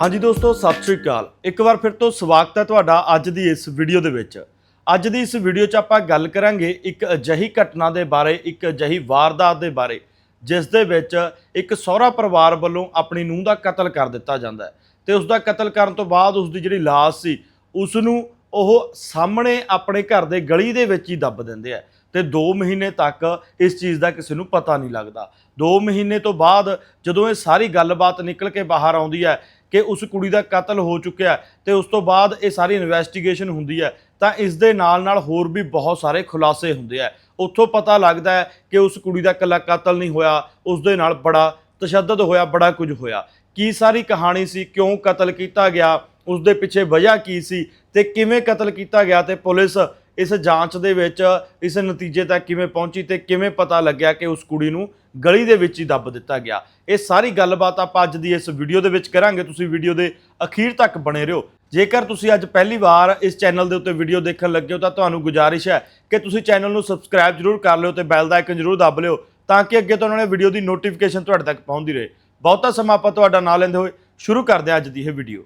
ਹਾਂਜੀ ਦੋਸਤੋ, ਸਤਿ ਸ਼੍ਰੀ ਅਕਾਲ। ਇੱਕ ਵਾਰ ਫਿਰ ਤੋਂ ਸਵਾਗਤ ਹੈ ਤੁਹਾਡਾ ਅੱਜ ਦੀ ਇਸ ਵੀਡੀਓ ਦੇ ਵਿੱਚ। ਅੱਜ ਦੀ ਇਸ ਵੀਡੀਓ 'ਚ ਆਪਾਂ ਗੱਲ ਕਰਾਂਗੇ ਇੱਕ ਅਜਿਹੀ ਘਟਨਾ ਦੇ ਬਾਰੇ, ਇੱਕ ਅਜਿਹੀ ਵਾਰਦਾਤ ਦੇ ਬਾਰੇ, ਜਿਸ ਦੇ ਵਿੱਚ ਇੱਕ ਸਹੁਰਾ ਪਰਿਵਾਰ ਵੱਲੋਂ ਆਪਣੀ ਨੂੰਹ ਦਾ ਕਤਲ ਕਰ ਦਿੱਤਾ ਜਾਂਦਾ ਹੈ। ਤੇ ਉਸ ਦਾ ਕਤਲ ਕਰਨ ਤੋਂ ਬਾਅਦ ਉਸ ਦੀ ਜਿਹੜੀ ਲਾਸ਼ ਸੀ, ਉਸ ਨੂੰ ਉਹ ਸਾਹਮਣੇ ਆਪਣੇ ਘਰ ਦੇ ਗਲੀ ਦੇ ਵਿੱਚ ਹੀ ਦੱਬ ਦਿੰਦੇ ਆ। ਤੇ 2 ਮਹੀਨੇ ਤੱਕ ਇਸ ਚੀਜ਼ ਦਾ ਕਿਸੇ ਨੂੰ ਪਤਾ ਨਹੀਂ ਲੱਗਦਾ। 2 ਮਹੀਨੇ ਤੋਂ ਬਾਅਦ ਜਦੋਂ ਇਹ ਸਾਰੀ ਗੱਲਬਾਤ ਨਿਕਲ ਕੇ ਬਾਹਰ ਆਉਂਦੀ ਹੈ ਕਿ ਉਸ ਕੁੜੀ ਦਾ ਕਤਲ ਹੋ ਚੁੱਕਿਆ ਹੈ ਤੇ ਉਸ ਤੋਂ ਬਾਅਦ ਇਹ ਸਾਰੀ ਇਨਵੈਸਟੀਗੇਸ਼ਨ ਹੁੰਦੀ ਹੈ, ਤਾਂ ਇਸ ਦੇ ਨਾਲ ਨਾਲ ਹੋਰ ਵੀ ਬਹੁਤ ਸਾਰੇ ਖੁਲਾਸੇ ਹੁੰਦੇ ਆ। ਉੱਥੋਂ ਪਤਾ ਲੱਗਦਾ ਹੈ ਕਿ ਉਸ ਕੁੜੀ ਦਾ ਇਕੱਲਾ ਕਤਲ ਨਹੀਂ ਹੋਇਆ, ਉਸ ਦੇ ਨਾਲ ਬੜਾ ਤਸ਼ੱਦਦ ਹੋਇਆ, ਬੜਾ ਕੁਝ ਹੋਇਆ। ਕੀ ਸਾਰੀ ਕਹਾਣੀ ਸੀ, ਕਿਉਂ ਕਤਲ ਕੀਤਾ ਗਿਆ, ਉਸ ਦੇ ਪਿੱਛੇ ਵਜ੍ਹਾ ਕੀ ਸੀ ਤੇ ਕਿਵੇਂ ਕਤਲ ਕੀਤਾ ਗਿਆ ਤੇ ਪੁਲਿਸ ਇਸ ਜਾਂਚ ਦੇ ਵਿੱਚ, ਇਸ ਨਤੀਜੇ ਤੱਕ ਕਿਵੇਂ ਪਹੁੰਚੀ ਤੇ ਕਿਵੇਂ ਪਤਾ ਲੱਗਿਆ ਕਿ ਉਸ ਕੁੜੀ ਨੂੰ ਗਲੀ ਦੇ ਵਿੱਚ ਹੀ ਦੱਬ ਦਿੱਤਾ ਗਿਆ। ਇਹ ਸਾਰੀ ਗੱਲਬਾਤ ਆਪਾਂ ਅੱਜ ਦੀ ਇਸ ਵੀਡੀਓ ਦੇ ਵਿੱਚ ਕਰਾਂਗੇ। ਤੁਸੀਂ ਵੀਡੀਓ ਦੇ ਅਖੀਰ ਤੱਕ ਬਣੇ ਰਹੋ। ਜੇਕਰ ਤੁਸੀਂ ਅੱਜ ਪਹਿਲੀ ਵਾਰ ਇਸ ਚੈਨਲ ਦੇ ਉੱਤੇ ਵੀਡੀਓ ਦੇਖਣ ਲੱਗੇ ਹੋ, ਤਾਂ ਤੁਹਾਨੂੰ ਗੁਜ਼ਾਰਿਸ਼ ਹੈ ਕਿ ਤੁਸੀਂ ਚੈਨਲ ਨੂੰ ਸਬਸਕ੍ਰਾਈਬ ਜ਼ਰੂਰ ਕਰ ਲਿਓ ਤੇ ਬੈਲ ਦਾ ਆਈਕਨ ਜ਼ਰੂਰ ਦੱਬ ਲਿਓ, ਤਾਂ ਕਿ ਅੱਗੇ ਤੋਂ ਉਹਨਾਂ ਨੇ ਵੀਡੀਓ ਦੀ ਨੋਟੀਫਿਕੇਸ਼ਨ ਤੁਹਾਡੇ ਤੱਕ ਪਹੁੰਚਦੀ ਰਹੇ। ਬਹੁਤਾ ਸਮਾਂ ਆਪਾਂ ਤੁਹਾਡਾ ਨਾਂ ਲੈਂਦੇ ਹੋਏ ਸ਼ੁਰੂ ਕਰਦੇ ਹਾਂ ਅੱਜ ਦੀ ਇਹ ਵੀਡੀਓ।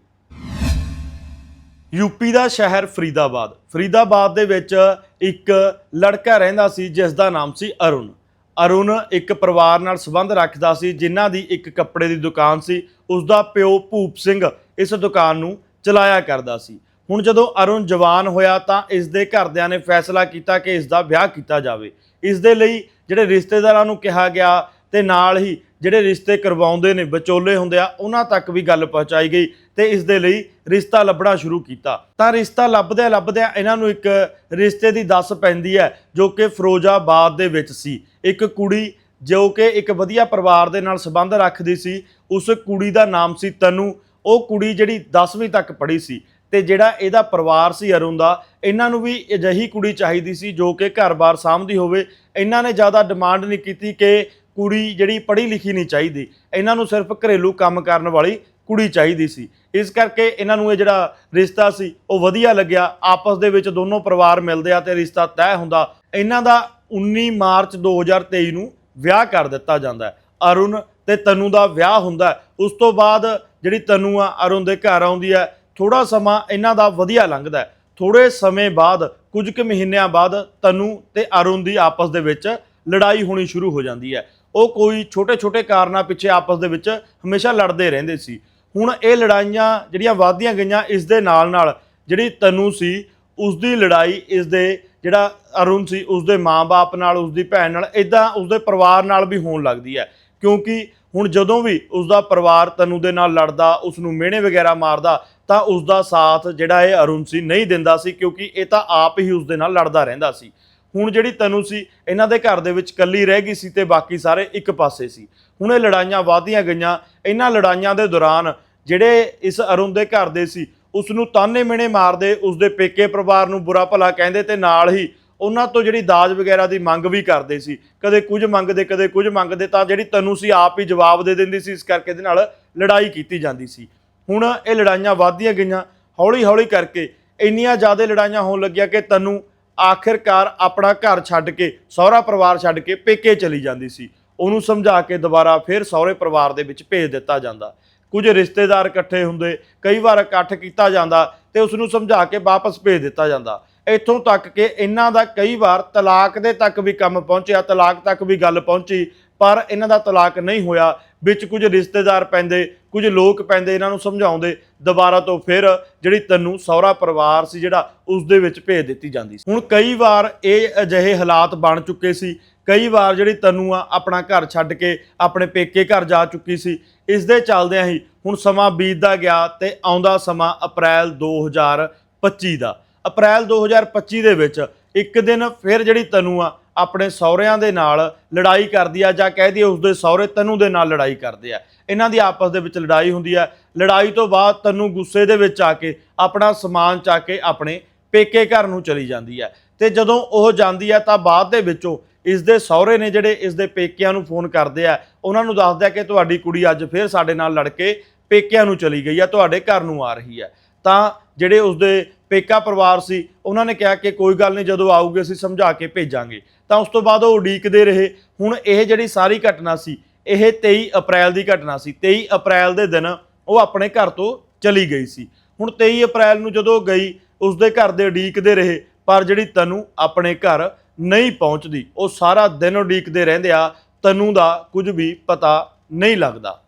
ਯੂਪੀ ਦਾ ਸ਼ਹਿਰ ਫਰੀਦਾਬਾਦ। ਫਰੀਦਾਬਾਦ ਦੇ ਵਿੱਚ ਇੱਕ ਲੜਕਾ ਰਹਿੰਦਾ ਸੀ ਜਿਸ ਦਾ ਨਾਮ ਸੀ ਅਰੁਣ। ਅਰੁਣ ਇੱਕ ਪਰਿਵਾਰ ਨਾਲ ਸੰਬੰਧ ਰੱਖਦਾ ਸੀ, ਜਿਨ੍ਹਾਂ ਦੀ ਇੱਕ ਕੱਪੜੇ ਦੀ ਦੁਕਾਨ ਸੀ। ਉਸ ਦਾ ਪਿਓ ਭੂਪ ਸਿੰਘ ਇਸ ਦੁਕਾਨ ਨੂੰ ਚਲਾਇਆ ਕਰਦਾ ਸੀ। ਹੁਣ ਜਦੋਂ ਅਰੁਣ ਜਵਾਨ ਹੋਇਆ ਤਾਂ ਇਸ ਦੇ ਘਰਦਿਆਂ ਨੇ ਫੈਸਲਾ ਕੀਤਾ ਕਿ ਇਸ ਦਾ ਵਿਆਹ ਕੀਤਾ ਜਾਵੇ। ਇਸ ਦੇ ਲਈ ਜਿਹੜੇ ਰਿਸ਼ਤੇਦਾਰਾਂ ਨੂੰ ਕਿਹਾ ਗਿਆ, ਤੇ ਨਾਲ ਹੀ ਜਿਹੜੇ ਰਿਸ਼ਤੇ ਕਰਵਾਉਂਦੇ ਨੇ, ਵਿਚੋਲੇ ਹੁੰਦੇ ਆ, ਉਹਨਾਂ ਤੱਕ ਵੀ ਗੱਲ ਪਹੁੰਚਾਈ ਗਈ ਤੇ ਇਸ ਦੇ ਲਈ ਰਿਸ਼ਤਾ ਲੱਭਣਾ ਸ਼ੁਰੂ ਕੀਤਾ। ਤਾਂ ਰਿਸ਼ਤਾ ਲੱਭਦਿਆਂ ਲੱਭਦਿਆਂ ਇਹਨਾਂ ਨੂੰ ਇੱਕ ਰਿਸ਼ਤੇ ਦੀ ਦੱਸ ਪੈਂਦੀ ਹੈ, ਜੋ ਕਿ ਫਿਰੋਜ਼ਾਬਾਦ ਦੇ ਵਿੱਚ ਸੀ। ਇੱਕ ਕੁੜੀ ਜੋ ਕਿ ਇੱਕ ਵਧੀਆ ਪਰਿਵਾਰ ਦੇ ਨਾਲ ਸੰਬੰਧ ਰੱਖਦੀ ਸੀ, ਉਸ ਕੁੜੀ ਦਾ ਨਾਮ ਸੀ ਤਨੂ। ਉਹ ਕੁੜੀ ਜਿਹੜੀ 10ਵੀਂ ਤੱਕ ਪੜ੍ਹੀ ਸੀ ਤੇ ਜਿਹੜਾ ਇਹਦਾ ਪਰਿਵਾਰ ਸੀ ਅਰੁਣ ਦਾ, ਇਹਨਾਂ ਨੂੰ ਵੀ ਅਜਿਹੀ ਕੁੜੀ ਚਾਹੀਦੀ ਸੀ ਜੋ ਕਿ ਘਰ-ਬਾਰ ਸਾਂਭਦੀ ਹੋਵੇ। ਇਹਨਾਂ ਨੇ ਜ਼ਿਆਦਾ ਡਿਮਾਂਡ ਨਹੀਂ ਕੀਤੀ ਕਿ ਕੁੜੀ ਜਿਹੜੀ ਪੜ੍ਹੀ ਲਿਖੀ ਨਹੀਂ ਚਾਹੀਦੀ, ਇਹਨਾਂ ਨੂੰ ਸਿਰਫ ਘਰੇਲੂ ਕੰਮ ਕਰਨ ਵਾਲੀ ਕੁੜੀ ਚਾਹੀਦੀ ਸੀ। ਇਸ ਕਰਕੇ ਇਹਨਾਂ ਨੂੰ ਇਹ ਜਿਹੜਾ ਰਿਸ਼ਤਾ ਸੀ, ਉਹ ਵਧੀਆ ਲੱਗਿਆ। ਆਪਸ ਦੇ ਵਿੱਚ ਦੋਨੋਂ ਪਰਿਵਾਰ ਮਿਲਦੇ ਆ ਤੇ ਰਿਸ਼ਤਾ ਤੈਅ ਹੁੰਦਾ। ਇਹਨਾਂ ਦਾ 19 ਮਾਰਚ 2023 ਨੂੰ ਵਿਆਹ ਕਰ ਦਿੱਤਾ ਜਾਂਦਾ ਅਰੁਣ ਤੇ ਤਨੂ ਦਾ ਵਿਆਹ ਹੁੰਦਾ ਉਸ ਤੋਂ ਬਾਅਦ ਜਿਹੜੀ ਤਨੂ ਆ, ਅਰੁਣ ਦੇ ਘਰ ਆਉਂਦੀ ਹੈ। ਥੋੜਾ ਸਮਾਂ ਇਹਨਾਂ ਦਾ ਵਧੀਆ ਲੰਘਦਾ ਹੈ। ਥੋੜੇ ਸਮੇਂ ਬਾਅਦ, ਕੁਝ ਕੁ ਮਹੀਨਿਆਂ ਬਾਅਦ ਤਨੂ ਤੇ ਅਰੁਣ ਦੀ ਆਪਸ ਦੇ ਵਿੱਚ ਲੜਾਈ ਹੋਣੀ ਸ਼ੁਰੂ ਹੋ ਜਾਂਦੀ ਹੈ। ਉਹ ਕੋਈ ਛੋਟੇ-ਛੋਟੇ ਕਾਰਨਾਂ ਪਿੱਛੇ ਆਪਸ ਦੇ ਵਿੱਚ ਹਮੇਸ਼ਾ ਲੜਦੇ ਰਹਿੰਦੇ ਸੀ। ਹੁਣ ਇਹ ਲੜਾਈਆਂ ਜਿਹੜੀਆਂ ਵਧਦੀਆਂ ਗਈਆਂ ਇਸ ਦੇ ਨਾਲ-ਨਾਲ ਜਿਹੜੀ ਤਨੂ ਸੀ, ਉਸ ਦੀ ਲੜਾਈ ਇਸ ਦੇ ਜਿਹੜਾ ਅਰੁਣ ਸੀ, ਉਸ ਦੇ ਮਾਂ-ਬਾਪ ਨਾਲ, ਉਸ ਦੀ ਭੈਣ ਨਾਲ ਇਦਾਂ ਉਸ ਦੇ ਪਰਿਵਾਰ ਨਾਲ ਵੀ ਹੋਣ ਲੱਗਦੀ ਹੈ। ਕਿਉਂਕਿ ਹੁਣ ਜਦੋਂ ਵੀ ਉਸ ਦਾ ਪਰਿਵਾਰ ਤਨੂ ਦੇ ਨਾਲ ਲੜਦਾ, ਉਸ ਨੂੰ ਮਿਹਣੇ ਵਗੈਰਾ ਮਾਰਦਾ, ਤਾਂ ਉਸ ਦਾ ਸਾਥ ਜਿਹੜਾ ਇਹ ਅਰੁਣ ਸੀ ਨਹੀਂ ਦਿੰਦਾ ਸੀ, ਕਿਉਂਕਿ ਇਹ ਤਾਂ ਆਪ ਹੀ ਉਸ ਦੇ ਨਾਲ ਲੜਦਾ ਰਹਿੰਦਾ ਸੀ। ਹੁਣ ਜਿਹੜੀ ਤਨੂ ਸੀ, ਇਹਨਾਂ ਦੇ ਘਰ ਦੇ ਵਿੱਚ ਇਕੱਲੀ ਰਹਿ ਗਈ ਸੀ ਤੇ ਬਾਕੀ ਸਾਰੇ ਇੱਕ ਪਾਸੇ ਸੀ। ਹੁਣ ਇਹ ਲੜਾਈਆਂ ਵਧਦੀਆਂ ਗਈਆਂ। ਇਹਨਾਂ ਲੜਾਈਆਂ ਦੇ ਦੌਰਾਨ ਜਿਹੜੇ ਇਸ ਅਰੁਣ ਦੇ ਘਰ ਦੇ ਸੀ ਉਸ ਨੂੰ ਤਾਨੇ ਮਿਹਣੇ ਮਾਰਦੇ ਉਸ ਦੇ ਪੇਕੇ ਪਰਿਵਾਰ ਨੂੰ ਬੁਰਾ ਭਲਾ ਕਹਿੰਦੇ ਤੇ ਨਾਲ ਹੀ ਉਹਨਾਂ ਤੋਂ ਜਿਹੜੀ ਦਾਜ ਵਗੈਰਾ ਦੀ ਮੰਗ ਵੀ ਕਰਦੇ ਸੀ। ਕਦੇ ਕੁਝ ਮੰਗਦੇ, ਕਦੇ ਕੁਝ ਮੰਗਦੇ, ਤਾਂ ਜਿਹੜੀ ਤਨੂ ਸੀ, ਆਪ ਹੀ ਜਵਾਬ ਦੇ ਦਿੰਦੀ ਸੀ। ਇਸ ਕਰਕੇ ਇਹਦੇ ਨਾਲ ਲੜਾਈ ਕੀਤੀ ਜਾਂਦੀ ਸੀ। ਹੁਣ ਇਹ ਲੜਾਈਆਂ ਵਧਦੀਆਂ ਗਈਆਂ। ਹੌਲੀ ਹੌਲੀ ਕਰਕੇ ਇੰਨੀਆਂ ਜ਼ਿਆਦਾ ਲੜਾਈਆਂ ਹੋਣ ਲੱਗੀਆਂ ਕਿ ਤਨੂ ਆਖਿਰਕਾਰ ਆਪਣਾ ਘਰ ਛੱਡ ਕੇ, ਸਹੁਰਾ ਪਰਿਵਾਰ ਛੱਡ ਕੇ ਪੇਕੇ ਚਲੀ ਜਾਂਦੀ ਸੀ। ਉਹਨੂੰ ਸਮਝਾ ਕੇ ਦੁਬਾਰਾ ਫਿਰ ਸਹੁਰੇ ਪਰਿਵਾਰ ਦੇ ਵਿੱਚ ਭੇਜ ਦਿੱਤਾ ਜਾਂਦਾ। ਕੁਝ ਰਿਸ਼ਤੇਦਾਰ ਇਕੱਠੇ ਹੁੰਦੇ, ਕਈ ਵਾਰ ਇਕੱਠ ਕੀਤਾ ਜਾਂਦਾ ਤੇ ਉਸ ਨੂੰ ਸਮਝਾ ਕੇ ਵਾਪਸ ਭੇਜ ਦਿੱਤਾ ਜਾਂਦਾ। ਇੱਥੋਂ ਤੱਕ ਕਿ ਇਹਨਾਂ ਦਾ ਕਈ ਵਾਰ ਤਲਾਕ ਦੇ ਤੱਕ ਵੀ ਕੰਮ ਪਹੁੰਚਿਆ, ਤਲਾਕ ਤੱਕ ਵੀ ਗੱਲ ਪਹੁੰਚੀ, ਪਰ ਇਹਨਾਂ ਦਾ ਤਲਾਕ ਨਹੀਂ ਹੋਇਆ। ਵਿੱਚ ਕੁਝ ਰਿਸ਼ਤੇਦਾਰ ਪੈਂਦੇ, ਕੁਝ ਲੋਕ ਪੈਂਦੇ, ਇਹਨਾਂ ਨੂੰ ਸਮਝਾਉਂਦੇ ਦੁਬਾਰਾ ਤੋਂ ਫਿਰ ਜਿਹੜੀ ਤੈਨੂੰ ਸਹੁਰਾ ਪਰਿਵਾਰ ਸੀ ਜਿਹੜਾ ਉਸ ਦੇ ਵਿੱਚ ਭੇਜ ਦਿੱਤੀ ਜਾਂਦੀ ਸੀ। ਹੁਣ ਕਈ ਵਾਰ ਇਹ ਅਜਿਹੇ ਹਾਲਾਤ ਬਣ ਚੁੱਕੇ ਸੀ, ਕਈ ਵਾਰ ਜਿਹੜੀ ਤਨੂ ਆ ਆਪਣਾ ਘਰ ਛੱਡ ਕੇ ਆਪਣੇ ਪੇਕੇ ਘਰ ਜਾ ਚੁੱਕੀ ਸੀ ਇਸ ਦੇ ਚੱਲਦਿਆਂ ਹੀ ਹੁਣ ਸਮਾਂ ਬੀਤਦਾ ਗਿਆ ਤੇ ਆਉਂਦਾ ਸਮਾਂ ਅਪ੍ਰੈਲ 2025 ਦਾ। ਅਪ੍ਰੈਲ 2025 ਦੇ ਵਿੱਚ ਇੱਕ ਦਿਨ ਫਿਰ ਜਿਹੜੀ ਤਨੂ ਆ ਆਪਣੇ ਸਹੁਰਿਆਂ ਦੇ ਨਾਲ ਲੜਾਈ ਕਰਦੀ ਆ ਜਾਂ ਕਹਿ ਦਈਏ ਉਸਦੇ ਸਹੁਰੇ ਤਨੂ ਦੇ ਨਾਲ ਲੜਾਈ ਕਰਦੇ ਆ। ਇਹਨਾਂ ਦੀ ਆਪਸ ਦੇ ਵਿੱਚ ਲੜਾਈ ਹੁੰਦੀ ਆ। ਲੜਾਈ ਤੋਂ ਬਾਅਦ ਤਨੂ ਗੁੱਸੇ ਦੇ ਵਿੱਚ ਆ ਕੇ ਆਪਣਾ ਸਮਾਨ ਚੱਕ ਕੇ ਆਪਣੇ ਪੇਕੇ ਘਰ ਨੂੰ ਚਲੀ ਜਾਂਦੀ ਹੈ ਤੇ ਜਦੋਂ ਉਹ ਜਾਂਦੀ ਹੈ ਤਾਂ ਬਾਅਦ ਦੇ ਵਿੱਚੋਂ ਇਸ ਦੇ ਸਹੁਰੇ ਨੇ ਜਿਹੜੇ ਇਸ ਦੇ ਪੇਕਿਆਂ ਨੂੰ ਫੋਨ ਕਰਦੇ ਆ, ਉਹਨਾਂ ਨੂੰ ਦੱਸਦੇ ਆ ਕਿ ਤੁਹਾਡੀ ਕੁੜੀ ਅੱਜ ਫੇਰ ਸਾਡੇ ਨਾਲ ਲੜ ਕੇ ਪੇਕਿਆਂ ਨੂੰ ਚਲੀ ਗਈ ਆ, ਤੁਹਾਡੇ ਘਰ ਨੂੰ ਆ ਰਹੀ ਹੈ ਤਾਂ ਜਿਹੜੇ ਉਸਦੇ ਪੇਕਾ ਪਰਿਵਾਰ ਸੀ, ਉਹਨਾਂ ਨੇ ਕਿਹਾ ਕਿ ਕੋਈ ਗੱਲ ਨਹੀਂ, ਜਦੋਂ ਆਊਗੇ ਅਸੀਂ ਸਮਝਾ ਕੇ ਭੇਜਾਂਗੇ। ਤਾਂ ਉਸ ਤੋਂ ਬਾਅਦ ਉਹ ਉਡੀਕਦੇ ਰਹੇ। ਹੁਣ ਇਹ ਜਿਹੜੀ ਸਾਰੀ ਘਟਨਾ ਸੀ, ਇਹ 23 ਅਪ੍ਰੈਲ ਦੀ ਘਟਨਾ ਸੀ। 23 ਅਪ੍ਰੈਲ ਦੇ ਦਿਨ ਉਹ ਆਪਣੇ ਘਰ ਤੋਂ ਚਲੀ ਗਈ ਸੀ। ਹੁਣ 23 ਅਪ੍ਰੈਲ ਨੂੰ ਜਦੋਂ ਗਈ, ਉਸਦੇ ਘਰ ਦੇ ਉਡੀਕਦੇ ਰਹੇ, ਪਰ ਜਿਹੜੀ ਤਨੂ ਆਪਣੇ ਘਰ ਨਹੀਂ ਪਹੁੰਚਦੀ, ਉਹ ਸਾਰਾ ਦਿਨ ਉਡੀਕਦੇ ਰਹਿੰਦੇ ਆ, ਤਨੂ ਦਾ ਕੁਝ ਵੀ ਪਤਾ ਨਹੀਂ ਲੱਗਦਾ।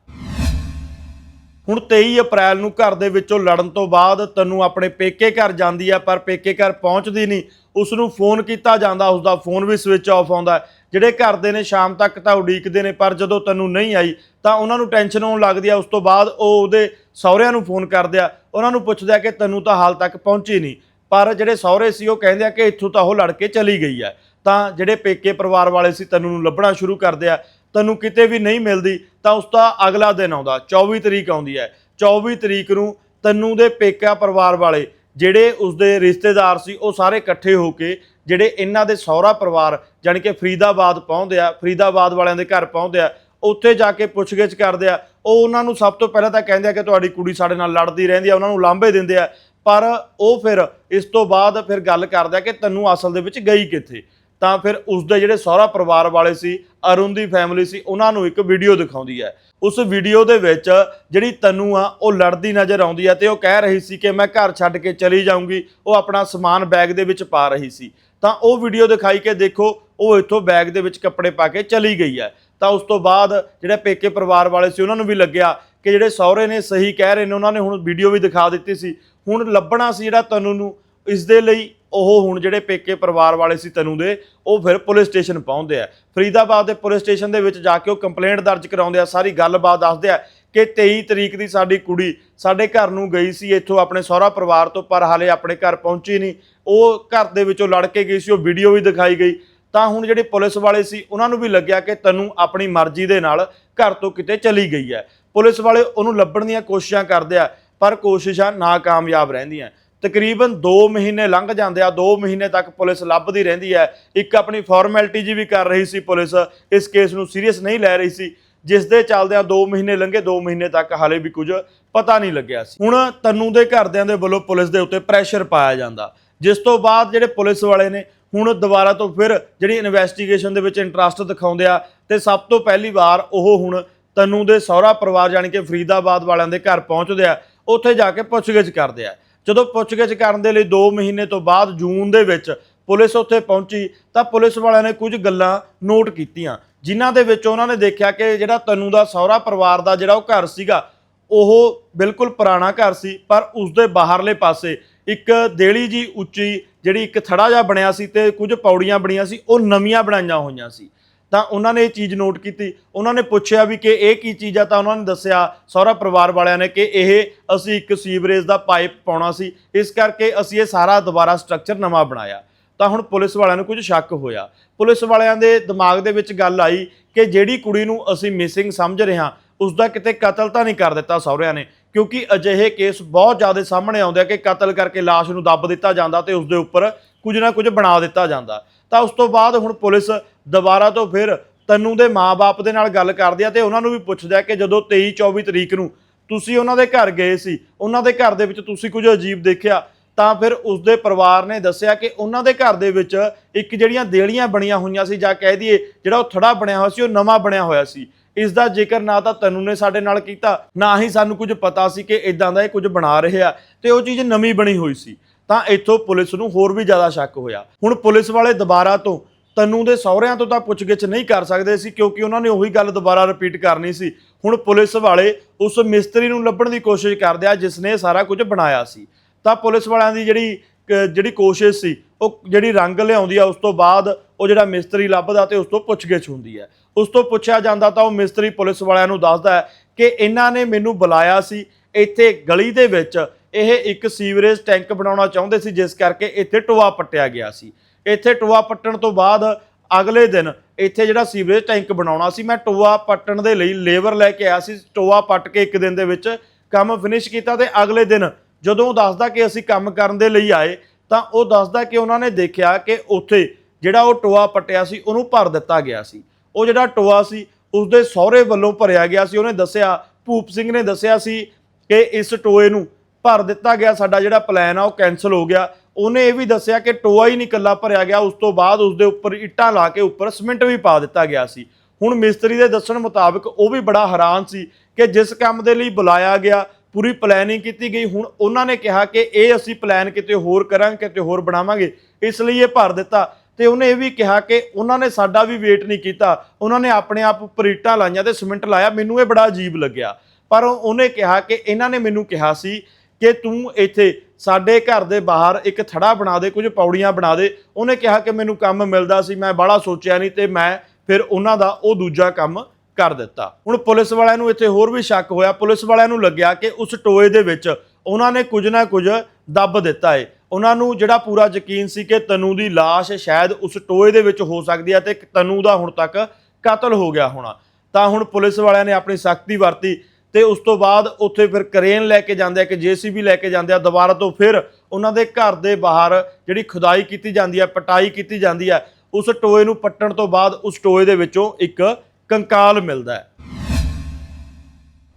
ਹੁਣ 23 ਅਪ੍ਰੈਲ ਨੂੰ ਘਰ ਦੇ ਵਿੱਚੋਂ ਲੜਨ ਤੋਂ ਬਾਅਦ ਤਨੂ ਆਪਣੇ ਪੇਕੇ ਘਰ ਜਾਂਦੀ ਆ, ਪਰ ਪੇਕੇ ਘਰ ਪਹੁੰਚਦੀ ਨਹੀਂ। ਉਸ ਨੂੰ ਫੋਨ ਕੀਤਾ ਜਾਂਦਾ ਉਸ ਦਾ ਫੋਨ ਵੀ ਸਵਿਚ ਆਫ ਆਉਂਦਾ। ਜਿਹੜੇ ਘਰ ਦੇ ਨੇ, ਸ਼ਾਮ ਤੱਕ ਤਾਂ ਉਡੀਕਦੇ ਨੇ, ਪਰ ਜਦੋਂ ਤੈਨੂੰ ਨਹੀਂ ਆਈ, ਤਾਂ ਉਹਨਾਂ ਨੂੰ ਟੈਨਸ਼ਨ ਹੋਣ ਲੱਗਦੀ ਆ। ਉਸ ਤੋਂ ਬਾਅਦ ਉਹ ਉਹਦੇ ਸਹੁਰਿਆਂ ਨੂੰ ਫੋਨ ਕਰਦੇ ਆ। ਉਹਨਾਂ ਨੂੰ ਪੁੱਛਦੇ ਆ ਕਿ ਤੈਨੂੰ ਤਾਂ ਹਾਲ ਤੱਕ ਪਹੁੰਚੀ ਨਹੀਂ। ਪਰ ਜਿਹੜੇ ਸਹੁਰੇ ਸੀ, ਉਹ ਕਹਿੰਦੇ ਆ ਕਿ ਇੱਥੋਂ ਤਾਂ ਉਹ ਲੜ ਕੇ ਚਲੀ ਗਈ ਹੈ ਤਾਂ ਜਿਹੜੇ ਪੇਕੇ ਪਰਿਵਾਰ ਵਾਲੇ ਸੀ, ਤੈਨੂੰ ਨੂੰ ਲੱਭਣਾ ਸ਼ੁਰੂ ਕਰਦੇ ਆ। ਤੈਨੂੰ ਕਿਤੇ ਵੀ ਨਹੀਂ ਮਿਲਦੀ। ਤਾਂ ਉਸ ਦਾ ਅਗਲਾ ਦਿਨ ਆਉਂਦਾ 24 ਤਰੀਕ ਆਉਂਦੀ ਹੈ। 24 ਤਰੀਕ ਨੂੰ ਤਨੂ ਦੇ ਪੇਕਿਆ ਪਰਿਵਾਰ ਵਾਲੇ ਜਿਹੜੇ ਉਸਦੇ ਰਿਸ਼ਤੇਦਾਰ ਸੀ, ਉਹ ਸਾਰੇ ਇਕੱਠੇ ਹੋ ਕੇ ਜਿਹੜੇ ਇਹਨਾਂ ਦੇ ਸਹੁਰਾ ਪਰਿਵਾਰ, ਜਾਣੀ ਕਿ ਫਰੀਦਾਬਾਦ ਪਹੁੰਚਦੇ ਆ, ਫਰੀਦਾਬਾਦ ਵਾਲਿਆਂ ਦੇ ਘਰ ਪਹੁੰਚਦੇ ਆ, ਉੱਥੇ ਜਾ ਕੇ ਪੁੱਛਗਿੱਛ ਕਰਦੇ ਆ। ਉਹ ਉਹਨਾਂ ਨੂੰ ਸਭ ਤੋਂ ਪਹਿਲਾਂ ਤਾਂ ਕਹਿੰਦੇ ਆ ਕਿ ਤੁਹਾਡੀ ਕੁੜੀ ਸਾਡੇ ਨਾਲ ਲੜਦੀ ਰਹਿੰਦੀ ਆ, ਉਹਨਾਂ ਨੂੰ ਲਾਂਭੇ ਦਿੰਦੇ ਆ। ਪਰ ਉਹ ਫਿਰ ਇਸ ਤੋਂ ਬਾਅਦ ਫਿਰ ਗੱਲ ਕਰਦੇ ਆ ਕਿ ਤੈਨੂੰ ਅਸਲ ਦੇ ਵਿੱਚ ਗਈ ਕਿੱਥੇ? ਤਾਂ ਫਿਰ ਉਸ ਦੇ ਜਿਹੜੇ ਸਹੁਰਾ ਪਰਿਵਾਰ ਵਾਲੇ ਸੀ, ਅਰੁਣ ਦੀ ਫੈਮਿਲੀ ਸੀ, ਉਹਨਾਂ ਨੂੰ ਇੱਕ ਵੀਡੀਓ ਦਿਖਾਉਂਦੀ ਹੈ। ਉਸ ਵੀਡੀਓ ਦੇ ਵਿੱਚ ਜਿਹੜੀ ਤਨੂ ਆ, ਉਹ ਲੜਦੀ ਨਜ਼ਰ ਆਉਂਦੀ ਹੈ ਤੇ ਉਹ ਕਹਿ ਰਹੀ ਸੀ ਕਿ ਮੈਂ ਘਰ ਛੱਡ ਕੇ ਚਲੀ ਜਾਊਂਗੀ, ਉਹ ਆਪਣਾ ਸਮਾਨ ਬੈਗ ਦੇ ਵਿੱਚ ਪਾ ਰਹੀ ਸੀ। ਤਾਂ ਉਹ ਵੀਡੀਓ ਦਿਖਾਈ ਕੇ ਦੇਖੋ, ਉਹ ਇੱਥੋਂ ਬੈਗ ਦੇ ਵਿੱਚ ਕੱਪੜੇ ਪਾ ਕੇ ਚਲੀ ਗਈ ਹੈ। ਤਾਂ ਉਸ ਤੋਂ ਬਾਅਦ ਜਿਹੜੇ ਪੇਕੇ ਪਰਿਵਾਰ ਵਾਲੇ ਸੀ, ਉਹਨਾਂ ਨੂੰ ਵੀ ਲੱਗਿਆ ਕਿ ਜਿਹੜੇ ਸਹੁਰੇ ਨੇ ਸਹੀ ਕਹਿ ਰਹੇ ਨੇ, ਉਹਨਾਂ ਨੇ ਹੁਣ ਵੀਡੀਓ ਵੀ ਦਿਖਾ ਦਿੱਤੀ ਸੀ। ਹੁਣ ਲੱਭਣਾ ਸੀ ਜਿਹੜਾ ਤਨੂ ਨੂੰ, ਇਸ ਦੇ ਲਈ ਉਹ ਹੁਣ ਜਿਹੜੇ ਪੇਕੇ ਪਰਿਵਾਰ ਵਾਲੇ ਸੀ ਤਨੂ ਦੇ, ਉਹ ਫਿਰ ਪੁਲਿਸ ਸਟੇਸ਼ਨ ਪਹੁੰਚਦੇ ਆ। ਫਰੀਦਾਬਾਦ ਦੇ ਪੁਲਿਸ ਸਟੇਸ਼ਨ ਦੇ ਵਿੱਚ ਜਾ ਕੇ ਉਹ ਕੰਪਲੇਂਟ ਦਰਜ ਕਰਾਉਂਦੇ ਆ, ਸਾਰੀ ਗੱਲਬਾਤ ਦੱਸਦੇ ਆ ਕਿ 23 ਤਰੀਕ ਦੀ ਸਾਡੀ ਕੁੜੀ ਸਾਡੇ ਘਰ ਨੂੰ ਗਈ ਸੀ, ਇੱਥੋਂ ਆਪਣੇ ਸਹੁਰਾ ਪਰਿਵਾਰ ਤੋਂ, ਪਰ ਹਾਲੇ ਆਪਣੇ ਘਰ ਪਹੁੰਚੀ ਨਹੀਂ। ਉਹ ਘਰ ਦੇ ਵਿੱਚੋਂ ਲੜ ਕੇ ਗਈ ਸੀ, ਉਹ ਵੀਡੀਓ ਵੀ ਦਿਖਾਈ ਗਈ। ਤਾਂ ਹੁਣ ਜਿਹੜੇ ਪੁਲਿਸ ਵਾਲੇ ਸੀ, ਉਹਨਾਂ ਨੂੰ ਵੀ ਲੱਗਿਆ ਕਿ ਤਨੂੰ ਆਪਣੀ ਮਰਜ਼ੀ ਦੇ ਨਾਲ ਘਰ ਤੋਂ ਕਿਤੇ ਚਲੀ ਗਈ ਹੈ। ਪੁਲਿਸ ਵਾਲੇ ਉਹਨੂੰ ਲੱਭਣ ਦੀਆਂ ਕੋਸ਼ਿਸ਼ਾਂ ਕਰਦੇ ਆ, ਪਰ ਕੋਸ਼ਿਸ਼ਾਂ ਨਾਕਾਮਯਾਬ ਰਹਿੰਦੀਆਂ। ਤਕਰੀਬਨ 2 ਮਹੀਨੇ ਲੰਘ ਜਾਂਦੇ ਆ 2 ਮਹੀਨੇ ਤੱਕ ਪੁਲਿਸ ਲੱਭਦੀ ਰਹਿੰਦੀ ਹੈ। ਇੱਕ ਆਪਣੀ ਫਾਰਮੈਲਿਟੀ ਜੀ ਵੀ ਕਰ ਰਹੀ ਸੀ ਪੁਲਿਸ, ਇਸ ਕੇਸ ਨੂੰ ਸੀਰੀਅਸ ਨਹੀਂ ਲੈ ਰਹੀ ਸੀ। ਜਿਸ ਦੇ ਚੱਲਦਿਆਂ 2 ਮਹੀਨੇ ਲੰਘੇ 2 ਮਹੀਨੇ ਤੱਕ ਹਾਲੇ ਵੀ ਕੁਝ ਪਤਾ ਨਹੀਂ ਲੱਗਿਆ ਸੀ। ਹੁਣ ਤਨੂ ਦੇ ਘਰਦਿਆਂ ਦੇ ਵੱਲੋਂ ਪੁਲਿਸ ਦੇ ਉੱਤੇ ਪ੍ਰੈਸ਼ਰ ਪਾਇਆ ਜਾਂਦਾ। ਜਿਸ ਤੋਂ ਬਾਅਦ ਜਿਹੜੇ ਪੁਲਿਸ ਵਾਲੇ ਨੇ, ਹੁਣ ਦੁਬਾਰਾ ਤੋਂ ਫਿਰ ਜਿਹੜੀ ਇਨਵੈਸਟੀਗੇਸ਼ਨ ਦੇ ਵਿੱਚ ਇੰਟਰਸਟ ਦਿਖਾਉਂਦੇ ਆ, ਤੇ ਸਭ ਤੋਂ ਪਹਿਲੀ ਵਾਰ ਉਹ ਹੁਣ ਤਨੂ ਦੇ ਸਹੁਰਾ ਪਰਿਵਾਰ, ਜਾਣੀ ਕਿ ਫਰੀਦਾਬਾਦ ਵਾਲਿਆਂ ਦੇ ਘਰ ਪਹੁੰਚਦੇ ਆ, ਉੱਥੇ ਜਾ ਕੇ ਪੁੱਛਗਿੱਛ ਕਰਦੇ ਆ। ਜਦੋਂ ਪੁੱਛਗਿੱਛ ਕਰਨ ਦੇ ਲਈ 2 ਮਹੀਨੇ ਤੋਂ ਬਾਅਦ ਜੂਨ ਦੇ ਵਿੱਚ ਪੁਲਿਸ ਉੱਥੇ ਪਹੁੰਚੀ, ਤਾਂ ਪੁਲਿਸ ਵਾਲਿਆਂ ਨੇ ਕੁਝ ਗੱਲਾਂ ਨੋਟ ਕੀਤੀਆਂ, ਜਿਨ੍ਹਾਂ ਦੇ ਵਿੱਚ ਉਹਨਾਂ ਨੇ ਦੇਖਿਆ ਕਿ ਜਿਹੜਾ ਤਨੂ ਦਾ ਸਹੁਰਾ ਪਰਿਵਾਰ ਦਾ ਜਿਹੜਾ ਉਹ ਘਰ ਸੀਗਾ, ਉਹ ਬਿਲਕੁਲ ਪੁਰਾਣਾ ਘਰ ਸੀ, ਪਰ ਉਸ ਦੇ ਬਾਹਰਲੇ ਪਾਸੇ ਇੱਕ ਦੇਲੀ ਜੀ ਉੱਚੀ ਜਿਹੜੀ ਇੱਕ ਥੜਾ ਜਿਹਾ ਬਣਿਆ ਸੀ ਤੇ ਕੁਝ ਪੌੜੀਆਂ ਬਣੀਆਂ ਸੀ, ਉਹ ਨਵੀਆਂ ਬਣਾਈਆਂ ਹੋਈਆਂ ਸੀ। ਤਾਂ ਉਹਨਾਂ ਨੇ ਇਹ ਚੀਜ਼ ਨੋਟ ਕੀਤੀ। ਉਹਨਾਂ ਨੇ ਪੁੱਛਿਆ ਵੀ ਕਿ ਇਹ ਕੀ ਚੀਜ਼ ਆ ਤਾਂ ਉਹਨਾਂ ਨੇ ਦੱਸਿਆ, ਸਹੁਰਾ ਪਰਿਵਾਰ ਵਾਲਿਆਂ ਨੇ ਕਿ ਇਹ ਅਸੀਂ ਇੱਕ ਸੀਵਰੇਜ ਦਾ ਪਾਈਪ ਪਾਉਣਾ ਸੀ। ਇਸ ਕਰਕੇ ਅਸੀਂ ਇਹ ਸਾਰਾ ਦੁਬਾਰਾ ਸਟਰਕਚਰ ਨਵਾਂ ਬਣਾਇਆ। ਤਾਂ ਹੁਣ ਪੁਲਿਸ ਵਾਲਿਆਂ ਨੂੰ ਕੁਝ ਸ਼ੱਕ ਹੋਇਆ। ਪੁਲਿਸ ਵਾਲਿਆਂ ਦੇ ਦਿਮਾਗ ਦੇ ਵਿੱਚ ਗੱਲ ਆਈ ਕਿ ਜਿਹੜੀ ਕੁੜੀ ਨੂੰ ਅਸੀਂ ਮਿਸਿੰਗ ਸਮਝ ਰਹੇ ਹਾਂ, ਉਸ ਦਾ ਕਿਤੇ ਕਤਲ ਤਾਂ ਨਹੀਂ ਕਰ ਦਿੱਤਾ ਸਹੁਰਿਆਂ ਨੇ। ਕਿਉਂਕਿ ਅਜਿਹੇ ਕੇਸ ਬਹੁਤ ਜ਼ਿਆਦਾ ਸਾਹਮਣੇ ਆਉਂਦੇ ਆ ਕਿ ਕਤਲ ਕਰਕੇ ਲਾਸ਼ ਨੂੰ ਦੱਬ ਦਿੱਤਾ ਜਾਂਦਾ ਤੇ ਉਸ ਦੇ ਉੱਪਰ ਕੁਝ ਨਾ ਕੁਝ ਬਣਾ ਦਿੱਤਾ ਜਾਂਦਾ। ਤਾਂ ਉਸ ਤੋਂ ਬਾਅਦ ਹੁਣ ਪੁਲਿਸ ਦੁਬਾਰਾ ਤੋਂ ਫਿਰ ਤਨੂ ਦੇ ਮਾਪੇ ਦੇ ਨਾਲ ਗੱਲ ਕਰਦੀ ਆ ਤੇ ਉਹਨਾਂ ਨੂੰ ਵੀ ਪੁੱਛਦਾ ਕਿ ਜਦੋਂ 23 24 ਤਰੀਕ ਨੂੰ ਤੁਸੀਂ ਉਹਨਾਂ ਦੇ ਘਰ ਗਏ ਸੀ, ਉਹਨਾਂ ਦੇ ਘਰ ਦੇ ਵਿੱਚ ਤੁਸੀਂ ਕੁਝ ਅਜੀਬ ਦੇਖਿਆ? ਤਾਂ ਫਿਰ ਉਸਦੇ ਪਰਿਵਾਰ ਨੇ ਦੱਸਿਆ ਕਿ ਉਹਨਾਂ ਦੇ ਘਰ ਦੇ ਵਿੱਚ ਇੱਕ ਜਿਹੜੀਆਂ ਦੇਲੀਆਂ ਬਣੀਆਂ ਹੋਈਆਂ ਸੀ ਜਾਂ ਕਹਿ ਦਈਏ ਜਿਹੜਾ ਉਹ ਥੜਾ ਬਣਿਆ ਹੋਇਆ ਸੀ, ਉਹ ਨਵਾਂ ਬਣਿਆ ਹੋਇਆ ਸੀ। ਇਸ ਦਾ ਜ਼ਿਕਰ ਨਾ ਤਾਂ ਤਨੂ ਨੇ ਸਾਡੇ ਨਾਲ ਕੀਤਾ, ਨਾ ਹੀ ਸਾਨੂੰ ਕੁਝ ਪਤਾ ਸੀ ਕਿ ਇਦਾਂ ਦਾ ਇਹ ਕੁਝ ਬਣਾ ਰਿਹਾ ਆ ਤੇ ਉਹ ਚੀਜ਼ ਨਵੀਂ ਬਣੀ ਹੋਈ ਸੀ। ਤਾਂ ਇੱਥੋਂ ਪੁਲਿਸ ਨੂੰ ਹੋਰ ਵੀ ਜ਼ਿਆਦਾ ਸ਼ੱਕ ਹੋਇਆ। ਹੁਣ ਪੁਲਿਸ ਵਾਲੇ ਦੁਬਾਰਾ ਤੋਂ ਤਨੂੰ ਦੇ ਸਹੁਰਿਆਂ ਤੋਂ ਤਾਂ ਪੁੱਛਗਿੱਛ ਨਹੀਂ ਕਰ ਸਕਦੇ ਸੀ, ਕਿਉਂਕਿ ਉਹਨਾਂ ਨੇ ਉਹੀ ਗੱਲ ਦੁਬਾਰਾ ਰਿਪੀਟ ਕਰਨੀ ਸੀ। ਹੁਣ ਪੁਲਿਸ ਵਾਲੇ ਉਸ ਮਿਸਤਰੀ ਨੂੰ ਲੱਭਣ ਦੀ ਕੋਸ਼ਿਸ਼ ਕਰਦੇ ਆ ਜਿਸ ਨੇ ਸਾਰਾ ਕੁਝ ਬਣਾਇਆ ਸੀ। ਤਾਂ ਪੁਲਿਸ ਵਾਲਿਆਂ ਦੀ ਜਿਹੜੀ ਕ- ਜਿਹੜੀ ਕੋਸ਼ਿਸ਼ ਸੀ, ਉਹ ਜਿਹੜੀ ਰੰਗ ਲਿਆਉਂਦੀ ਆ, ਉਸ ਤੋਂ ਬਾਅਦ ਉਹ ਜਿਹੜਾ ਮਿਸਤਰੀ ਲੱਭਦਾ ਤੇ ਉਸ ਤੋਂ ਪੁੱਛਗਿੱਛ ਹੁੰਦੀ ਹੈ ਉਸ ਤੋਂ ਪੁੱਛਿਆ ਜਾਂਦਾ ਤਾਂ ਉਹ ਮਿਸਤਰੀ ਪੁਲਿਸ ਵਾਲਿਆਂ ਨੂੰ ਦੱਸਦਾ ਹੈ ਕਿ ਇਹਨਾਂ ਨੇ ਮੈਨੂੰ ਬੁਲਾਇਆ ਸੀ, ਇੱਥੇ ਗਲੀ ਦੇ ਵਿੱਚ ਇਹ ਇੱਕ ਸੀਵਰੇਜ ਟੈਂਕ ਬਣਾਉਣਾ ਚਾਹੁੰਦੇ ਸੀ, ਜਿਸ ਕਰਕੇ ਇੱਥੇ ਟੋਆ ਪੱਟਿਆ ਗਿਆ ਸੀ। ਇੱਥੇ ਟੋਆ ਪੱਟਣ ਤੋਂ ਬਾਅਦ ਅਗਲੇ ਦਿਨ ਇੱਥੇ ਜਿਹੜਾ ਸੀਵਰੇਜ ਟੈਂਕ ਬਣਾਉਣਾ ਸੀ, ਮੈਂ ਟੋਆ ਪੱਟਣ ਦੇ ਲਈ ਲੇਬਰ ਲੈ ਕੇ ਆਇਆ ਸੀ, ਟੋਆ ਪੱਟ ਕੇ ਇੱਕ ਦਿਨ ਦੇ ਵਿੱਚ ਕੰਮ ਫਿਨਿਸ਼ ਕੀਤਾ ਤੇ ਅਗਲੇ ਦਿਨ ਜਦੋਂ ਉਹ ਦੱਸਦਾ ਕਿ ਅਸੀਂ ਕੰਮ ਕਰਨ ਦੇ ਲਈ ਆਏ, ਤਾਂ ਉਹ ਦੱਸਦਾ ਕਿ ਉਹਨਾਂ ਨੇ ਦੇਖਿਆ ਕਿ ਉੱਥੇ ਜਿਹੜਾ ਉਹ ਟੋਆ ਪੱਟਿਆ ਸੀ, ਉਹਨੂੰ ਭਰ ਦਿੱਤਾ ਗਿਆ ਸੀ। ਉਹ ਜਿਹੜਾ ਟੋਆ ਸੀ, ਉਸਦੇ ਸਹੁਰੇ ਵੱਲੋਂ ਭਰਿਆ ਗਿਆ ਸੀ। ਉਹਨੇ ਦੱਸਿਆ, ਭੂਪ ਸਿੰਘ ਨੇ ਦੱਸਿਆ ਸੀ ਕਿ ਇਸ ਟੋਏ ਨੂੰ ਭਰ ਦਿੱਤਾ ਗਿਆ, ਸਾਡਾ ਜਿਹੜਾ ਪਲਾਨ ਆ ਉਹ ਕੈਨਸਲ ਹੋ ਗਿਆ। ਉਹਨੇ ਇਹ ਵੀ ਦੱਸਿਆ ਕਿ ਟੋਆ ਹੀ ਨਹੀਂ ਇਕੱਲਾ ਭਰਿਆ ਗਿਆ, ਉਸ ਤੋਂ ਬਾਅਦ ਉਸ ਦੇ ਉੱਪਰ ਇੱਟਾਂ ਲਾ ਕੇ ਉੱਪਰ ਸਿਮੈਂਟ ਵੀ ਪਾ ਦਿੱਤਾ ਗਿਆ ਸੀ। ਹੁਣ ਮਿਸਤਰੀ ਦੇ ਦੱਸਣ ਮੁਤਾਬਕ ਉਹ ਵੀ ਬੜਾ ਹੈਰਾਨ ਸੀ ਕਿ ਜਿਸ ਕੰਮ ਦੇ ਲਈ ਬੁਲਾਇਆ ਗਿਆ, ਪੂਰੀ ਪਲੈਨਿੰਗ ਕੀਤੀ ਗਈ, ਹੁਣ ਉਹਨਾਂ ਨੇ ਕਿਹਾ ਕਿ ਇਹ ਅਸੀਂ ਪਲਾਨ ਕਿਤੇ ਹੋਰ ਕਰਾਂਗੇ, ਕਿਤੇ ਹੋਰ ਬਣਾਵਾਂਗੇ, ਇਸ ਲਈ ਇਹ ਭਰ ਦਿੱਤਾ। ਤੇ ਉਹਨੇ ਇਹ ਵੀ ਕਿਹਾ ਕਿ ਉਹਨਾਂ ਨੇ ਸਾਡਾ ਵੀ ਵੇਟ ਨਹੀਂ ਕੀਤਾ, ਉਹਨਾਂ ਨੇ ਆਪਣੇ ਆਪ ਉੱਪਰ ਇੱਟਾਂ ਲਾਈਆਂ ਤੇ ਸਿਮੈਂਟ ਲਾਇਆ, ਮੈਨੂੰ ਇਹ ਬੜਾ ਅਜੀਬ ਲੱਗਿਆ। ਪਰ ਉਹਨੇ ਕਿਹਾ ਕਿ ਇਹਨਾਂ ਨੇ ਮੈਨੂੰ ਕਿਹਾ ਸੀ ਕਿ ਤੂੰ ਇੱਥੇ ਸਾਡੇ ਘਰ ਦੇ ਬਾਹਰ ਇੱਕ ਥੜਾ ਬਣਾ ਦੇ, ਕੁਝ ਪੌੜੀਆਂ ਬਣਾ ਦੇ। ਉਹਨੇ ਕਿਹਾ ਕਿ ਮੈਨੂੰ ਕੰਮ ਮਿਲਦਾ ਸੀ, ਮੈਂ ਬਾਹਲਾ ਸੋਚਿਆ ਨਹੀਂ ਤੇ ਮੈਂ ਫਿਰ ਉਹਨਾਂ ਦਾ ਉਹ ਦੂਜਾ ਕੰਮ ਕਰ ਦਿੱਤਾ। ਹੁਣ ਪੁਲਿਸ ਵਾਲਿਆਂ ਨੂੰ ਇੱਥੇ ਹੋਰ ਵੀ ਸ਼ੱਕ ਹੋਇਆ। ਪੁਲਿਸ ਵਾਲਿਆਂ ਨੂੰ ਲੱਗਿਆ ਕਿ ਉਸ ਟੋਏ ਦੇ ਵਿੱਚ ਉਹਨਾਂ ਨੇ ਕੁਝ ਨਾ ਕੁਝ ਦੱਬ ਦਿੱਤਾ ਏ। ਉਹਨਾਂ ਨੂੰ ਜਿਹੜਾ ਪੂਰਾ ਯਕੀਨ ਸੀ ਕਿ ਤਨੂ ਦੀ ਲਾਸ਼ ਸ਼ਾਇਦ ਉਸ ਟੋਏ ਦੇ ਵਿੱਚ ਹੋ ਸਕਦੀ ਹੈ ਤੇ ਤਨੂ ਦਾ ਹੁਣ ਤੱਕ ਕਤਲ ਹੋ ਗਿਆ ਹੋਣਾ। ਤਾਂ ਹੁਣ ਪੁਲਿਸ ਵਾਲਿਆਂ ਨੇ ਆਪਣੀ ਸਖਤੀ ਵਰਤੀ। ਤੇ ਉਸ ਤੋਂ ਬਾਅਦ ਉੱਥੇ ਫਿਰ ਕਰੇਨ ਲੈ ਕੇ ਜਾਂਦੇ ਆ ਕਿ ਜੀਸੀਬੀ ਲੈ ਕੇ ਜਾਂਦੇ ਆ। ਦੁਬਾਰਾ ਤੋਂ ਫਿਰ ਉਹਨਾਂ ਦੇ ਘਰ ਦੇ ਬਾਹਰ ਜਿਹੜੀ ਖੁਦਾਈ ਕੀਤੀ ਜਾਂਦੀ ਹੈ ਪਟਾਈ ਕੀਤੀ ਜਾਂਦੀ ਹੈ ਉਸ ਟੋਏ ਨੂੰ ਪੱਟਣ ਤੋਂ ਬਾਅਦ ਉਸ ਟੋਏ ਦੇ ਵਿੱਚੋਂ ਇੱਕ ਕੰਕਾਲ ਮਿਲਦਾ ਹੈ।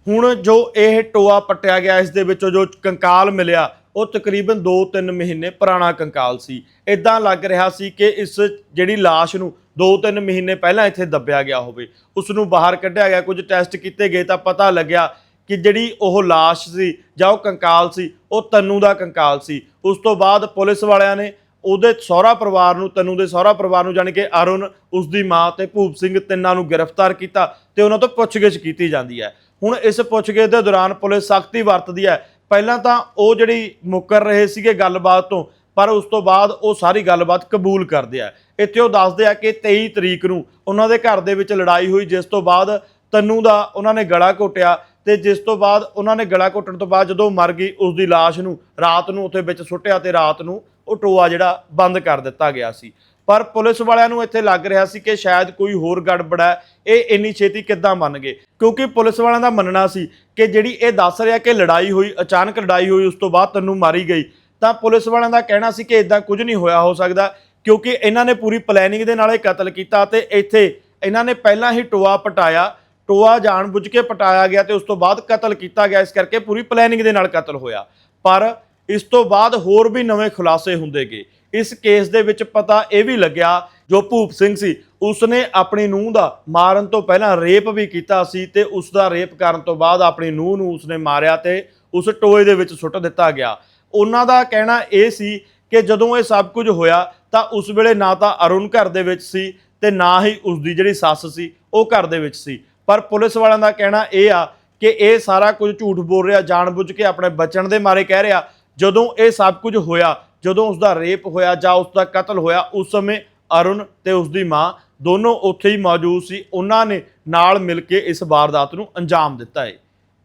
ਹੁਣ ਜੋ ਇਹ ਟੋਆ ਪੱਟਿਆ ਗਿਆ, ਇਸ ਦੇ ਵਿੱਚੋਂ ਜੋ ਕੰਕਾਲ ਮਿਲਿਆ ਉਹ ਤਕਰੀਬਨ 2-3 ਮਹੀਨੇ ਪੁਰਾਣਾ ਕੰਕਾਲ ਸੀ। ਇਦਾਂ ਲੱਗ ਰਿਹਾ ਸੀ ਕਿ ਇਸ ਜਿਹੜੀ ਲਾਸ਼ ਨੂੰ 2-3 ਮਹੀਨੇ ਪਹਿਲਾਂ ਇੱਥੇ ਦੱਬਿਆ ਗਿਆ ਹੋਵੇ। ਉਸ ਨੂੰ ਬਾਹਰ ਕੱਢਿਆ ਗਿਆ, ਕੁਝ ਟੈਸਟ ਕੀਤੇ ਗਏ ਤਾਂ ਪਤਾ ਲੱਗਿਆ ਕਿ ਜਿਹੜੀ ਉਹ ਲਾਸ਼ ਸੀ ਜਾਂ ਉਹ ਕੰਕਾਲ ਸੀ, ਉਹ ਤੰਨੂ ਦਾ ਕੰਕਾਲ ਸੀ। ਉਸ ਤੋਂ ਬਾਅਦ ਪੁਲਿਸ ਵਾਲਿਆਂ ਨੇ ਉਹਦੇ ਸਹੁਰਾ ਪਰਿਵਾਰ ਨੂੰ, ਤਨੂ ਦੇ ਸਹੁਰਾ ਪਰਿਵਾਰ ਨੂੰ ਜਾਣੀ ਕਿ ਅਰੁਣ ਉਸ ਦੀ ਮਾਂ ਤੇ ਭੂਪ ਸਿੰਘ ਤਿੰਨਾਂ ਨੂੰ ਗ੍ਰਿਫਤਾਰ ਕੀਤਾ ਤੇ ਉਹਨਾਂ ਤੋਂ ਪੁੱਛਗਿੱਛ ਕੀਤੀ ਜਾਂਦੀ ਹੈ। ਹੁਣ ਇਸ ਪੁੱਛਗਿੱਛ ਦੇ ਦੌਰਾਨ ਪੁਲਿਸ ਸਖਤੀ ਵਰਤਦੀ ਹੈ ਪਹਿਲਾਂ ਤਾਂ ਉਹ ਜਿਹੜੀ ਮੁੱਕਰ ਰਹੇ ਸੀਗੇ ਗੱਲਬਾਤ ਤੋਂ, ਪਰ ਉਸ ਤੋਂ ਬਾਅਦ ਉਹ ਸਾਰੀ ਗੱਲਬਾਤ ਕਬੂਲ ਕਰਦੇ ਆ। ਇੱਥੇ ਉਹ ਦੱਸਦੇ ਆ ਕਿ 23 ਤਰੀਕ ਨੂੰ ਉਹਨਾਂ ਦੇ ਘਰ ਦੇ ਵਿੱਚ ਲੜਾਈ ਹੋਈ, ਜਿਸ ਤੋਂ ਬਾਅਦ ਤਨੂ ਦਾ ਉਹਨਾਂ ਨੇ ਗਲਾ ਘੋਟਿਆ ਤੇ ਜਿਸ ਤੋਂ ਬਾਅਦ ਉਹਨਾਂ ਨੇ ਗਲਾ ਘੋਟਣ ਤੋਂ ਬਾਅਦ ਜਦੋਂ ਮਰ ਗਈ, ਉਸ ਦੀ ਲਾਸ਼ ਨੂੰ ਰਾਤ ਨੂੰ ਉੱਥੇ ਵਿੱਚ ਸੁੱਟਿਆ ਤੇ ਰਾਤ ਨੂੰ ਉਹ ਟੋਆ ਜਿਹੜਾ ਬੰਦ ਕਰ ਦਿੱਤਾ ਗਿਆ ਸੀ। ਪਰ ਪੁਲਿਸ ਵਾਲਿਆਂ ਨੂੰ ਇੱਥੇ ਲੱਗ ਰਿਹਾ ਸੀ ਕਿ ਸ਼ਾਇਦ ਕੋਈ ਹੋਰ ਗੜਬੜ ਹੈ। ਇਹ ਇੰਨੀ ਛੇਤੀ ਕਿੱਦਾਂ ਮੰਨ ਗਏ? ਕਿਉਂਕਿ ਪੁਲਿਸ ਵਾਲਿਆਂ ਦਾ ਮੰਨਣਾ ਸੀ ਕਿ ਜਿਹੜੀ ਇਹ ਦੱਸ ਰਿਹਾ ਕਿ ਲੜਾਈ ਹੋਈ, ਅਚਾਨਕ ਲੜਾਈ ਹੋਈ, ਉਸ ਤੋਂ ਬਾਅਦ ਤੈਨੂੰ ਮਾਰੀ ਗਈ, ਤਾਂ ਪੁਲਿਸ ਵਾਲਿਆਂ ਦਾ ਕਹਿਣਾ ਸੀ ਕਿ ਇਦਾਂ ਕੁਝ ਨਹੀਂ ਹੋਇਆ ਹੋ ਸਕਦਾ, ਕਿਉਂਕਿ ਇਹਨਾਂ ਨੇ ਪੂਰੀ ਪਲੈਨਿੰਗ ਦੇ ਨਾਲ ਇਹ ਕਤਲ ਕੀਤਾ ਤੇ ਇੱਥੇ ਇਹਨਾਂ ਨੇ ਪਹਿਲਾਂ ਹੀ ਟੋਆ ਪਟਾਇਆ, ਟੋਆ ਜਾਣਬੁੱਝ ਕੇ ਪਟਾਇਆ ਗਿਆ ਤੇ ਉਸ ਤੋਂ ਬਾਅਦ ਕਤਲ ਕੀਤਾ ਗਿਆ, ਇਸ ਕਰਕੇ ਪੂਰੀ ਪਲੈਨਿੰਗ ਦੇ ਨਾਲ ਕਤਲ ਹੋਇਆ। ਪਰ ਇਸ ਤੋਂ ਬਾਅਦ ਹੋਰ ਵੀ ਨਵੇਂ ਖੁਲਾਸੇ ਹੁੰਦੇ ਗਏ। ਇਸ ਕੇਸ ਦੇ ਵਿੱਚ ਪਤਾ ਇਹ ਵੀ ਲੱਗਿਆ ਜੋ ਭੂਪ ਸਿੰਘ ਸੀ, ਉਸਨੇ ਆਪਣੀ ਨੂੰਹ ਦਾ ਮਾਰਨ ਤੋਂ ਪਹਿਲਾਂ ਰੇਪ ਵੀ ਕੀਤਾ ਸੀ ਤੇ ਉਸ ਦਾ ਰੇਪ ਕਰਨ ਤੋਂ ਬਾਅਦ ਆਪਣੀ ਨੂੰਹ ਨੂੰ ਉਸਨੇ ਮਾਰਿਆ ਤੇ ਉਸ ਟੋਏ ਦੇ ਵਿੱਚ ਸੁੱਟ ਦਿੱਤਾ ਗਿਆ। ਉਹਨਾਂ ਦਾ ਕਹਿਣਾ ਇਹ ਸੀ ਕਿ ਜਦੋਂ ਇਹ ਸਭ ਕੁਝ ਹੋਇਆ ਤਾਂ ਉਸ ਵੇਲੇ ਨਾ ਤਾਂ ਅਰੁਣ ਘਰ ਦੇ ਵਿੱਚ ਸੀ ਤੇ ਨਾ ਹੀ ਉਸ ਦੀ ਜਿਹੜੀ ਸੱਸ ਸੀ, ਉਹ ਘਰ ਦੇ ਵਿੱਚ ਸੀ। ਪਰ ਪੁਲਿਸ ਵਾਲਿਆਂ ਦਾ ਕਹਿਣਾ ਇਹ ਆ ਕਿ ਇਹ ਸਾਰਾ ਕੁਝ ਝੂਠ ਬੋਲ ਰਿਹਾ, ਜਾਣਬੁੱਝ ਕੇ ਆਪਣੇ ਬਚਣ ਦੇ ਮਾਰੇ ਕਹਿ ਰਿਹਾ, ਜਦੋਂ ਇਹ ਸਭ ਕੁਝ ਹੋਇਆ ਜਦੋਂ ਉਸ ਦਾ ਰੇਪ ਹੋਇਆ ਜਾਂ ਉਸ ਦਾ ਕਤਲ ਹੋਇਆ, ਉਸ ਸਮੇਂ ਅਰੁਣ ਤੇ ਉਸ ਦੀ ਮਾਂ ਦੋਨੋਂ ਉੱਥੇ ਹੀ ਮੌਜੂਦ ਸੀ। ਉਹਨਾਂ ਨੇ ਨਾਲ ਮਿਲ ਕੇ ਇਸ ਵਾਰਦਾਤ ਨੂੰ ਅੰਜਾਮ ਦਿੱਤਾ ਹੈ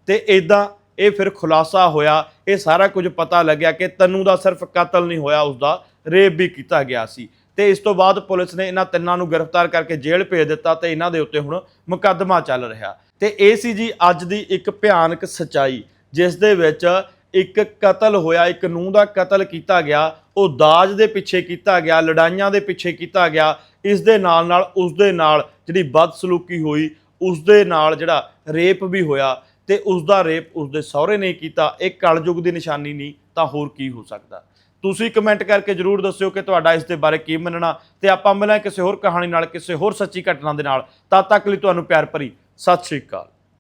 ਤੇ ਇਦਾਂ ਇਹ ਫਿਰ ਖੁਲਾਸਾ ਹੋਇਆ। ਇਹ ਸਾਰਾ ਕੁਝ ਪਤਾ ਲੱਗਿਆ ਕਿ ਤਨੂ ਦਾ ਸਿਰਫ ਕਤਲ ਨਹੀਂ ਹੋਇਆ ਉਸ ਦਾ ਰੇਪ ਵੀ ਕੀਤਾ ਗਿਆ ਸੀ। ਤੇ ਇਸ ਤੋਂ ਬਾਅਦ ਪੁਲਿਸ ਨੇ ਇਹਨਾਂ ਤਿੰਨਾਂ ਨੂੰ ਗ੍ਰਿਫਤਾਰ ਕਰਕੇ ਜੇਲ੍ਹ ਭੇਜ ਦਿੱਤਾ ਤੇ ਇਹਨਾਂ ਦੇ ਉੱਤੇ ਹੁਣ ਮੁਕੱਦਮਾ ਚੱਲ ਰਿਹਾ। ਤੇ ਇਹ ਸੀ ਜੀ ਅੱਜ ਦੀ ਇੱਕ ਭਿਆਨਕ ਸਚਾਈ, ਜਿਸ ਦੇ ਵਿੱਚ ਇੱਕ ਕਤਲ ਹੋਇਆ, ਇੱਕ ਨੂੰਹ ਦਾ ਕਤਲ ਕੀਤਾ ਗਿਆ, ਉਹ ਦਾਜ ਦੇ ਪਿੱਛੇ ਕੀਤਾ ਗਿਆ, ਲੜਾਈਆਂ ਦੇ ਪਿੱਛੇ ਕੀਤਾ ਗਿਆ, ਇਸ ਦੇ ਨਾਲ ਨਾਲ ਉਸ ਦੇ ਨਾਲ ਜਿਹੜੀ ਬਦਸਲੂਕੀ ਹੋਈ, ਉਸ ਦੇ ਨਾਲ ਜਿਹੜਾ ਰੇਪ ਵੀ ਹੋਇਆ ਤੇ ਉਸ ਦਾ ਰੇਪ ਉਸ ਦੇ ਸਹੁਰੇ ਨੇ ਕੀਤਾ, ਇਹ ਕਲਯੁਗ ਦੀ ਨਿਸ਼ਾਨੀ ਨਹੀਂ ਤਾਂ ਹੋਰ ਕੀ ਹੋ ਸਕਦਾ। ਤੁਸੀਂ ਕਮੈਂਟ ਕਰਕੇ ਜਰੂਰ ਦੱਸਿਓ ਕਿ ਤੁਹਾਡਾ ਇਸ ਦੇ ਬਾਰੇ ਕੀ ਮੰਨਣਾ ਤੇ ਆਪਾਂ ਮਿਲਾਂਗੇ ਕਿਸੇ ਹੋਰ ਕਹਾਣੀ ਨਾਲ, ਕਿਸੇ ਹੋਰ ਸੱਚੀ ਘਟਨਾ ਦੇ ਨਾਲ। ਤਦ ਤੱਕ ਲਈ ਤੁਹਾਨੂੰ ਪਿਆਰ ਭਰੀ, ਸਤਿ ਸ਼੍ਰੀ ਅਕਾਲ।